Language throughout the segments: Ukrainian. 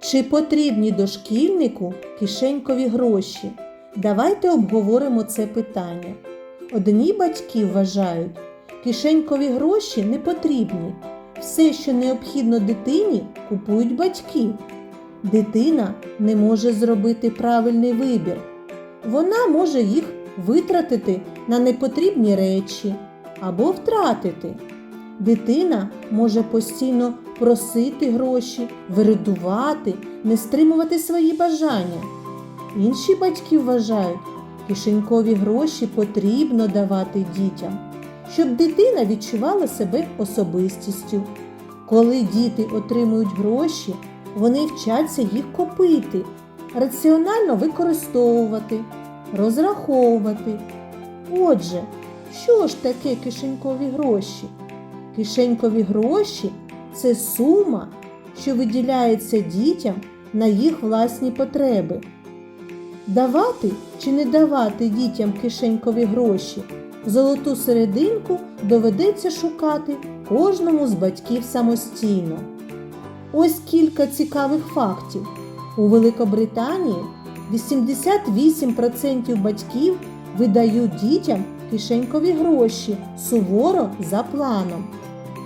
Чи потрібні дошкільнику кишенькові гроші? Давайте обговоримо це питання. Одні батьки вважають, кишенькові гроші не потрібні. Все, що необхідно дитині, купують батьки. Дитина не може зробити правильний вибір. Вона може їх витратити на непотрібні речі або втратити. Дитина може постійно просити гроші, виридувати, не стримувати свої бажання. Інші батьки вважають, кишенькові гроші потрібно давати дітям, щоб дитина відчувала себе особистістю. Коли діти отримують гроші, вони вчаться їх копити, раціонально використовувати, розраховувати. Отже, що ж таке кишенькові гроші? Кишенькові гроші це сума, що виділяється дітям на їх власні потреби. Давати чи не давати дітям кишенькові гроші, золоту серединку доведеться шукати кожному з батьків самостійно. Ось кілька цікавих фактів. У Великобританії 88% батьків видають дітям кишенькові гроші суворо за планом.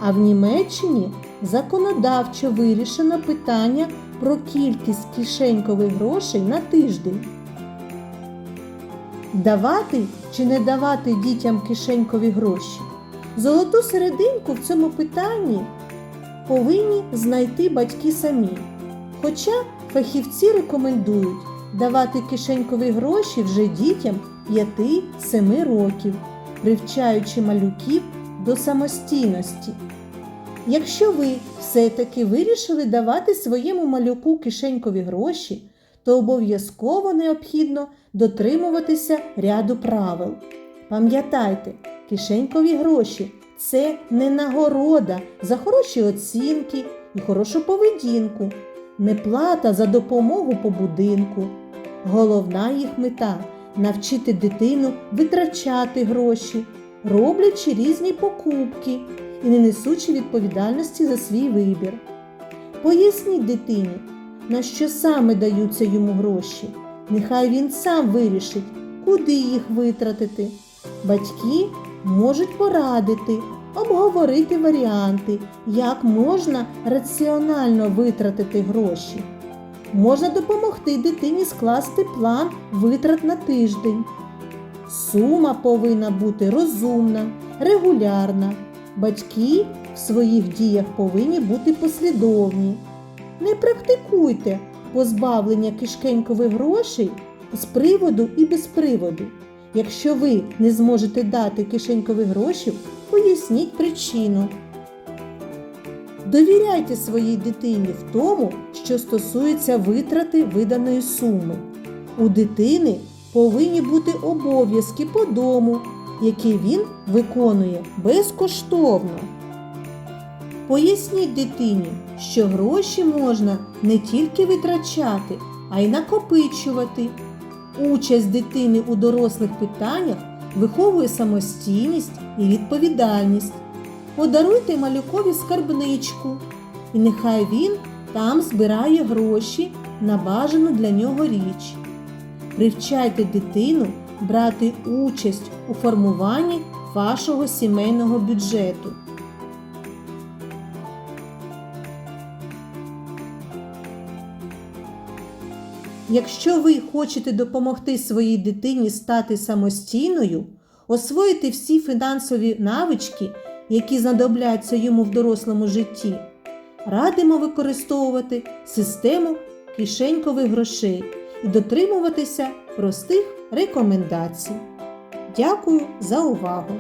А в Німеччині законодавчо вирішено питання про кількість кишенькових грошей на тиждень. Давати чи не давати дітям кишенькові гроші? Золоту серединку в цьому питанні повинні знайти батьки самі. Хоча фахівці рекомендують давати кишенькові гроші вже дітям 5-7 років, привчаючи малюків до самостійності. Якщо ви все-таки вирішили давати своєму малюку кишенькові гроші, то обов'язково необхідно дотримуватися ряду правил. Пам'ятайте, кишенькові гроші це не нагорода за хороші оцінки і хорошу поведінку, не плата за допомогу по будинку. Головна їх мета навчити дитину витрачати гроші, роблячи різні покупки і не несучи відповідальності за свій вибір. Поясніть дитині, на що саме даються йому гроші. Нехай він сам вирішить, куди їх витратити. Батьки можуть порадити, обговорити варіанти, як можна раціонально витратити гроші. Можна допомогти дитині скласти план витрат на тиждень. Сума повинна бути розумна, регулярна. Батьки в своїх діях повинні бути послідовні. Не практикуйте позбавлення кишкенькових грошей з приводу і без приводу. Якщо ви не зможете дати кишенькових грошей, поясніть причину. Довіряйте своїй дитині в тому, що стосується витрати виданої суми. У дитини повинні бути обов'язки по дому, які він виконує безкоштовно. Поясніть дитині, що гроші можна не тільки витрачати, а й накопичувати. Участь дитини у дорослих питаннях виховує самостійність і відповідальність. Подаруйте малюкові скарбничку, і нехай він там збирає гроші на бажану для нього річ. Привчайте дитину брати участь у формуванні вашого сімейного бюджету. Якщо ви хочете допомогти своїй дитині стати самостійною, освоїти всі фінансові навички, які знадобляться йому в дорослому житті, радимо використовувати систему кишенькових грошей і дотримуватися простих рекомендацій. Дякую за увагу!